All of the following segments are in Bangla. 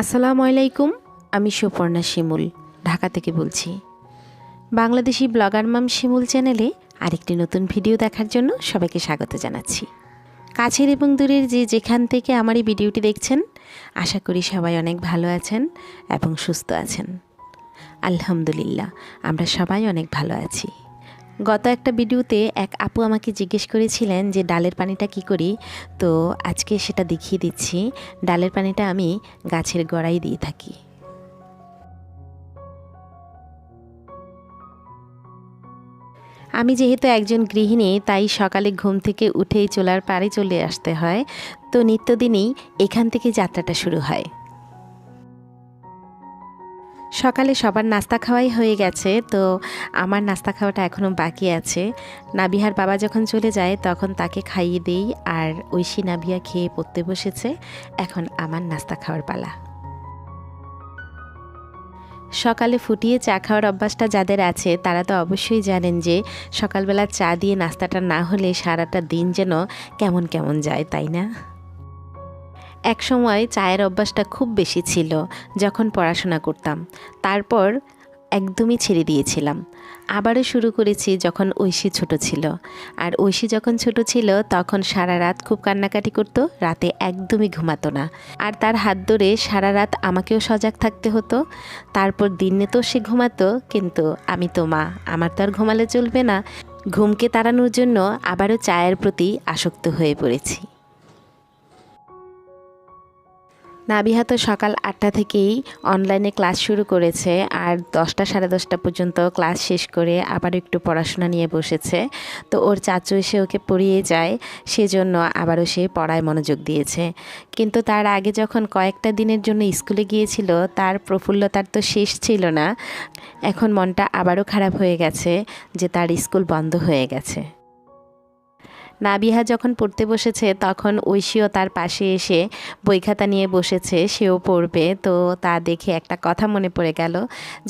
আসসালামু আলাইকুম, আমি সুপর্ণা শিমুল, ঢাকা থেকে বলছি। বাংলাদেশি ব্লগার মাম শিমুল চ্যানেলে আরেকটি নতুন ভিডিও দেখার জন্য সবাইকে স্বাগত জানাচ্ছি। কাছের এবং দূরের যে যেখান থেকে আমার এই ভিডিওটি দেখছেন, আশা করি সবাই অনেক ভালো আছেন এবং সুস্থ আছেন। আলহামদুলিল্লাহ, আমরা সবাই অনেক ভালো আছি। গত একটা ভিডিওতে এক আপু আমাকে জিজ্ঞেস করেছিলেন যে ডালের পানিটা কি করি? তো আজকে সেটা দেখিয়ে দিচ্ছি। ডালের পানিটা আমি গাছের গোড়ায় দিয়ে থাকি। আমি যেহেতু একজন গৃহিণী, তাই সকালে ঘুম থেকে উঠেই চলার পারে চলে আসতে হয়। তো নিত্যদিনই এখান থেকে যাত্রাটা শুরু হয়। সকালে সবার নাস্তা খাওয়াই হয়ে গেছে, তো আমার নাস্তা খাওয়াটা এখনও বাকি আছে। নাবিহার বাবা যখন চলে যায়, তখন তাকে খাইয়ে দেই, আর ঐশী নাবিয়া খেয়ে পড়তে বসেছে। এখন আমার নাস্তা খাওয়ার পালা। সকালে ফুটিয়ে চা খাওয়ার অভ্যাসটা যাদের আছে, তারা তো অবশ্যই জানেন যে সকালবেলা চা দিয়ে নাস্তাটা না হলে সারাটা দিন যেন কেমন কেমন যায়, তাই না? এক সময় চায়ের অভ্যাসটা খুব বেশি ছিল যখন পড়াশোনা করতাম। তারপর একদমই ছেড়ে দিয়েছিলাম। আবারও শুরু করেছি যখন ঐশী ছোট ছিল। আর ঐশী যখন ছোট ছিল, তখন সারা রাত খুব কান্নাকাটি করতো, রাতে একদমই ঘুমাতো না। আর তার হাত ধরে সারা রাত আমাকেও সজাগ থাকতে হতো। তারপর দিনে তো সে ঘুমাতো, কিন্তু আমি তো মা, আমার তো আর ঘুমালে চলবে না। ঘুমকে তাড়ানোর জন্য আবারও চায়ের প্রতি আসক্ত হয়ে পড়েছি। নাবিহা তো সকাল আটটা থেকেই অনলাইনে ক্লাস শুরু করেছে আর দশটা সাড়ে দশটা পর্যন্ত ক্লাস শেষ করে আবার একটু পড়াশোনা নিয়ে বসেছে। তো ওর চাচু এসে ওকে পড়িয়ে যায়, সেজন্য আবারও সে পড়ায় মনোযোগ দিয়েছে। কিন্তু তার আগে যখন কয়েকটা দিনের জন্য স্কুলে গিয়েছিল, তার প্রফুল্লতার তো শেষ ছিল না। এখন মনটা আবারও খারাপ হয়ে গেছে যে তার স্কুল বন্ধ হয়ে গেছে। নাবিহা যখন পড়তে বসেছে, তখন ঐশীও তার পাশে এসে বই খাতা নিয়ে বসেছে, সেও পড়বে। তো তা দেখে একটা কথা মনে পড়ে গেল,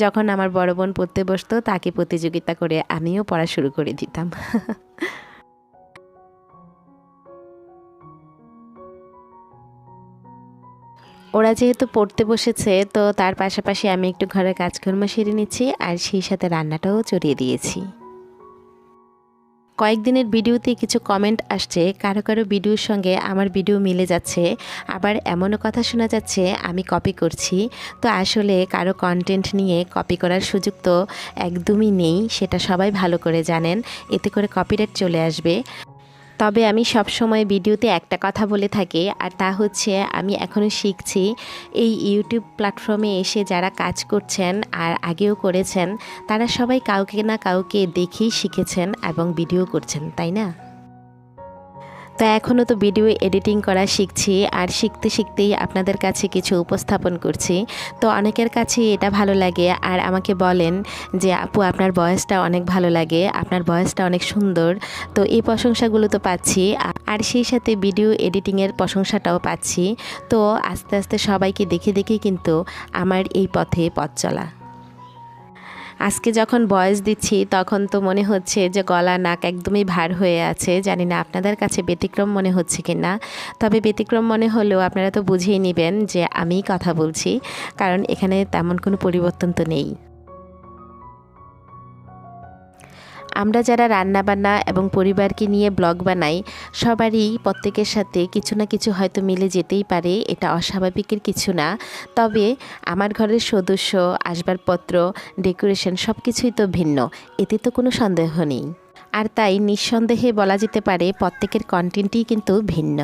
যখন আমার বড় বোন পড়তে বসতো, তাকে প্রতিযোগিতা করে আমিও পড়া শুরু করে দিতাম। ওরা যেহেতু পড়তে বসেছে, তো তার পাশাপাশি আমি একটু ঘরের কাজকর্ম সেরে নিচ্ছি, আর সেই সাথে রান্নাটাও চড়িয়ে দিয়েছি। কয়েকদিনের ভিডিওতে কিছু কমেন্ট আসছে, কারও কারও ভিডিওর সঙ্গে আমার ভিডিও মিলে যাচ্ছে, আবার এমনও কথা শোনা যাচ্ছে, আমি কপি করছি। তো আসলে কারও কন্টেন্ট নিয়ে কপি করার সুযোগ তো একদমই নেই, সেটা সবাই ভালো করে জানেন, এতে করে কপিরাইট চলে আসবে। তবে আমি সব সময় ভিডিওতে একটা কথা বলে থাকি, আর তা হচ্ছে আমি এখনও শিখছি এই ইউটিউব প্ল্যাটফর্মে এসে যারা কাজ করছেন আর আগেও করেছেন, তারা সবাই কাউকে না কাউকে দেখেই শিখেছেন এবং ভিডিও করছেন, তাই না? তো এখনও তো ভিডিও এডিটিং করা শিখছি আর শিখতে শিখতেই আপনাদের কাছে কিছু উপস্থাপন করছি। তো অনেকের কাছে এটা ভালো লাগে আর আমাকে বলেন যে, আপু, আপনার বয়সটা অনেক ভালো লাগে, আপনার বয়সটা অনেক সুন্দর। তো এই প্রশংসাগুলো তো পাচ্ছি আর সেই সাথে ভিডিও এডিটিংয়ের প্রশংসাটাও পাচ্ছি। তো আস্তে আস্তে সবাইকে দেখে দেখে কিন্তু আমার এই পথে পথ চলা। আজকে যখন বয়স দিচ্ছি, তখন তো মনে হচ্ছে যে গলা নাক একদমই ভার হয়ে আছে। জানি না আপনাদের কাছে ব্যতিক্রম মনে হচ্ছে কি না তবে ব্যতিক্রম মনে হলেও আপনারা তো বুঝিয়ে নেবেন যে আমি কথা বলছি, কারণ এখানে তেমন কোনো পরিবর্তন তো নেই। আমরা যারা রান্নাবান্না এবং পরিবারকে নিয়ে ব্লগ বানাই, সবারই প্রত্যেকের সাথে কিছু না কিছু হয়তো মিলে যেতেই পারে, এটা অস্বাভাবিকের কিছু না। তবে আমার ঘরের সদস্য, আসবাবপত্র, ডেকোরেশন সব কিছুই তো ভিন্ন, এতে তো কোনো সন্দেহ নেই। আর তাই নিঃসন্দেহে বলা যেতে পারে, প্রত্যেকের কন্টেন্টই কিন্তু ভিন্ন।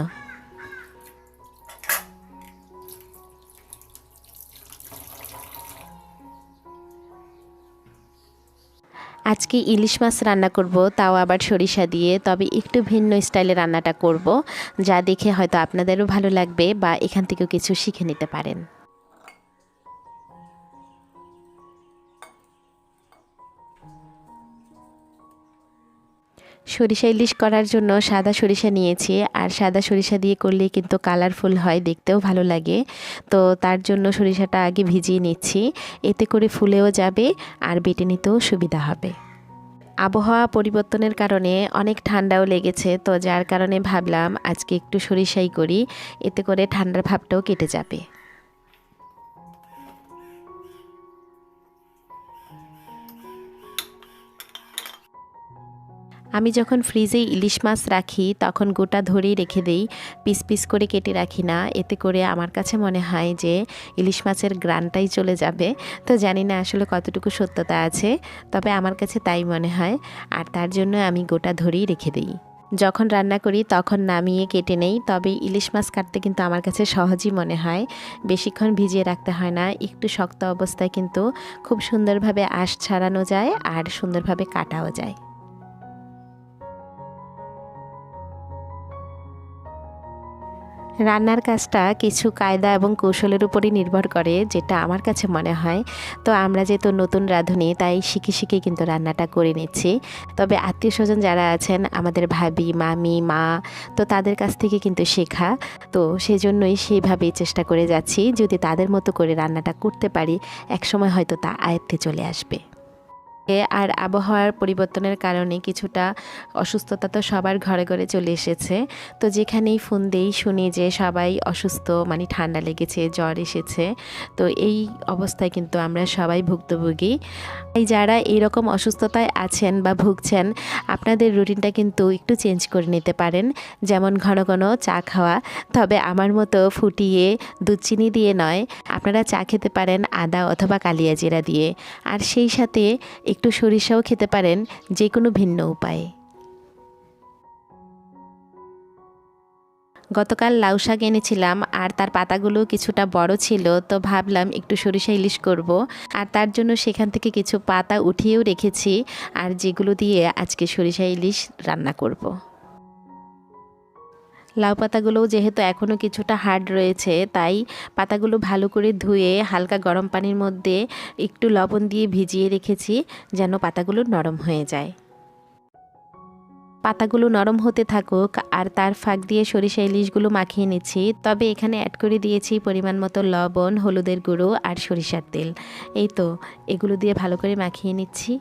আজকে ইলিশ মাছ রান্না করব, তাও আবার সরিষা দিয়ে। তবে একটু ভিন্ন স্টাইলে রান্নাটা করব, যা দেখে হয়তো আপনাদেরও ভালো লাগবে বা এখান থেকেও কিছু শিখে নিতে পারেন। সরিষা ইলিশ করার জন্য সাদা সরিষা নিয়েছি, আর সাদা সরিষা দিয়ে করলে কিন্তু কালারফুল হয়, দেখতেও ভালো লাগে। তো তার জন্য সরিষাটা আগে ভিজিয়ে নিচ্ছি, এতে করে ফুলেও যাবে আর বেটে নিতেও সুবিধা হবে। আবহাওয়া পরিবর্তনের কারণে অনেক ঠান্ডাও লেগেছে, তো যার কারণে ভাবলাম আজকে একটু সরিষাই করি, এতে করে ঠান্ডার ভাবটাও কেটে যাবে। আমি যখন ফ্রিজে ইলিশ মাছ রাখি, তখন গোটা ধরেই রেখে দেই, পিস পিস করে কেটে রাখি না। এতে করে আমার কাছে মনে হয় যে ইলিশ মাছের গ্রানটাই চলে যাবে। তো জানি না আসলে কতটুকু সত্যতা আছে, তবে আমার কাছে তাই মনে হয়। আর তার জন্য আমি গোটা ধরেই রেখে দিই। যখন রান্না করি, তখন নামিয়ে কেটে নেই, তবে ইলিশ মাছ কাটতে কিন্তু আমার কাছে সহজই মনে হয়। বেশিক্ষণ ভিজিয়ে রাখতে হয় না, একটু শক্ত অবস্থায় কিন্তু খুব সুন্দরভাবে আঁশ ছাড়ানো যায় আর সুন্দরভাবে কাটাও যায়। রান্নার কাজটা কিছু কায়দা এবং কৌশলের উপরই নির্ভর করে, যেটা আমার কাছে মনে হয়। তো আমরা যেহেতু নতুন রাঁধুনি, তাই শিখে শিখে কিন্তু রান্নাটা করে নিচ্ছি। তবে আত্মীয় স্বজন যারা আছেন, আমাদের ভাবি, মামি, মা, তো তাদের কাছ থেকে কিন্তু শেখা। তো সেজন্যই সেইভাবেই চেষ্টা করে যাচ্ছি, যদি তাদের মতো করে রান্নাটা করতে পারি, একসময় হয়তো তা আয়ত্তে চলে আসবে। আর আবহাওয়ার পরিবর্তনের কারণে কিছুটা অসুস্থতা তো সবার ঘরে ঘরে চলে এসেছে। তো যেখানেই ফোন দেই শুনি যে সবাই অসুস্থ মানে ঠান্ডা লেগেছে, জ্বর এসেছে। তো এই অবস্থায় কিন্তু আমরা সবাই ভুক্তভোগী। এই যারা এইরকম অসুস্থতায় আছেন বা ভুগছেন, আপনাদের রুটিনটা কিন্তু একটু চেঞ্জ করে নিতে পারেন। যেমন ঘন ঘন চা খাওয়া, তবে আমার মতো ফুটিয়ে দুধ চিনি দিয়ে নয়, আপনারা চা খেতে পারেন আদা অথবা কালিয়া জিরা দিয়ে। আর সেই সাথে একটু সরিষাও খেতে পারেন যে কোনো ভিন্ন উপায়ে গতকাল লাউ শাক এনেছিলাম, আর তার পাতাগুলো কিছুটা বড় ছিল, তো ভাবলাম একটু সরিষা ইলিশ করব আর তার জন্য সেখান থেকে কিছু পাতা উঠিয়েও রেখেছি, আর যেগুলো দিয়ে আজকে সরিষা ইলিশ রান্না করব। লাউ পাতাগুলোও যেহেতু এখনও কিছুটা হার্ড রয়েছে, তাই পাতাগুলো ভালো করে ধুয়ে হালকা গরম পানির মধ্যে একটু লবণ দিয়ে ভিজিয়ে রেখেছি যেন পাতাগুলো নরম হয়ে যায়। পাতাগুলো নরম হতে থাকুক আর তার ফাঁক দিয়ে সরিষা ইলিশগুলো মাখিয়ে নিচ্ছি। তবে এখানে অ্যাড করে দিয়েছি পরিমাণ মতো লবণ, হলুদের গুঁড়ো আর সরিষার তেল। এই তো, এগুলো দিয়ে ভালো করে মাখিয়ে নিচ্ছি।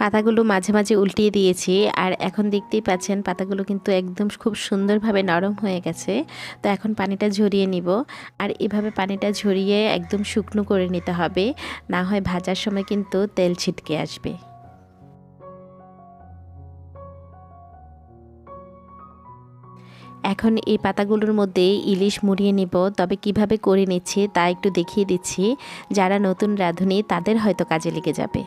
পাতাগুলো মাঝে মাঝে উল্টিয়ে দিয়েছি আর এখন দেখতেই পাচ্ছেন পাতাগুলো কিন্তু একদম খুব সুন্দরভাবে নরম হয়ে গেছে। তো এখন পানিটা ঝরিয়ে নিব আর এভাবে পানিটা ঝরিয়ে একদম শুকনো করে নিতে হবে। না হয় ভাজার সময় কিন্তু তেল ছিটকে আসবে। এখন এই পাতাগুলোর মধ্যে ইলিশ মুড়িয়ে নিব। তবে কীভাবে করে নিচ্ছি তা একটু দেখিয়ে দিচ্ছি। যারা নতুন রাঁধুনি তাদের হয়তো কাজে লেগে যাবে।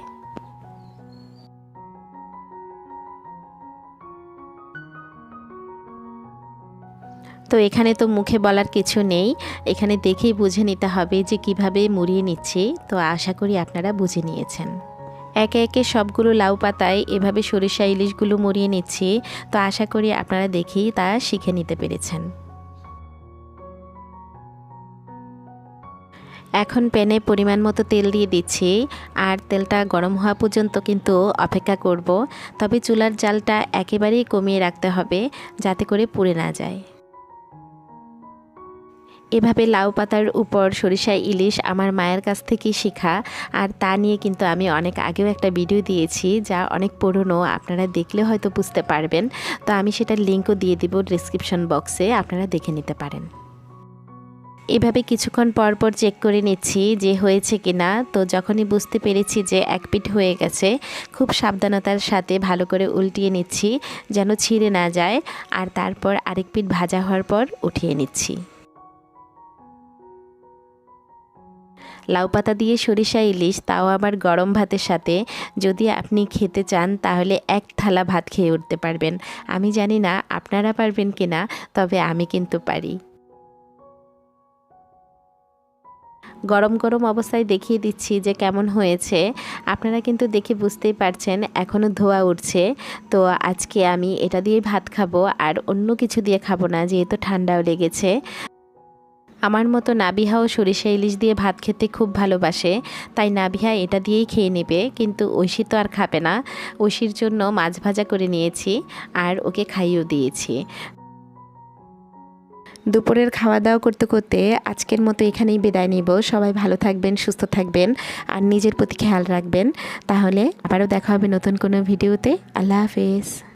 তো এখানে তো মুখে বলার কিছু নেই। এখানে দেখেই বুঝে নিতে হবে যে কীভাবে মুড়িয়ে নিচ্ছি। তো আশা করি আপনারা বুঝে নিয়েছেন। একে একে সবগুলো লাউ পাতায় এভাবে সরিষা ইলিশগুলো মুড়িয়ে নিচ্ছি। তো আশা করি আপনারা দেখেই তা শিখে নিতে পেরেছেন। এখন প্যানে পরিমাণ মতো তেল দিয়ে দিচ্ছি। আর তেলটা গরম হওয়া পর্যন্ত কিন্তু অপেক্ষা করব। তবে চুলার জালটা একেবারেই কমিয়ে রাখতে হবে যাতে করে পুড়ে না যায়। এভাবে লাউ পাতার উপর সরিষা ইলিশ আমার মায়ের কাছ থেকেই শেখা। আর তা নিয়ে কিন্তু আমি অনেক আগেও একটা ভিডিও দিয়েছি, যা অনেক পুরনো, আপনারা দেখলে হয়তো বুঝতে পারবেন। তো আমি সেটার লিঙ্কও দিয়ে দিব ডিসক্রিপশন বক্সে আপনারা দেখে নিতে পারেন। এভাবে কিছুক্ষণ পর পর চেক করে নিচ্ছি যে হয়েছে কি না তো যখনই বুঝতে পেরেছি যে এক পিঠ হয়ে গেছে, খুব সাবধানতার সাথে ভালো করে উল্টিয়ে নিচ্ছি, যেন ছিঁড়ে না যায়। আর তারপর আরেক পিঠ ভাজা হওয়ার পর উঠিয়ে নিচ্ছি। লাউ পাতা দিয়ে সরিষা ইলিশ, তাও আবার গরম ভাতের সাথে। যদি আপনি খেতে চান, তাহলে এক থালা ভাত খেয়ে উঠতে পারবেন। আমি জানি না আপনারা পারবেন কি না, তবে আমি কিন্তু পারি। গরম গরম অবস্থায় দেখিয়ে দিচ্ছি যে কেমন হয়েছে। আপনারা কিন্তু দেখে বুঝতেই পারছেন এখনও ধোয়া উঠছে। তো আজকে আমি এটা দিয়ে ভাত খাব, আর অন্য কিছু দিয়ে খাব না, যেহেতু ঠান্ডাও লেগেছে। আমার মতো নাবিহাও সরিষা ইলিশ দিয়ে ভাত খেতে খুব ভালোবাসে, তাই নাবিহা এটা দিয়েই খেয়ে নেবে, কিন্তু ঐশী তো আর খাবে না। ঐশীর জন্য মাছ ভাজা করে নিয়েছি আর ওকে খাইয়েও দিয়েছি। দুপুরের খাওয়া দাওয়া করতে করতে আজকের মতো এখানেই বিদায় নিব। সবাই ভালো থাকবেন, সুস্থ থাকবেন আর নিজের প্রতি খেয়াল রাখবেন। তাহলে আবারও দেখা হবে নতুন কোনো ভিডিওতে। আল্লাহ হাফেজ।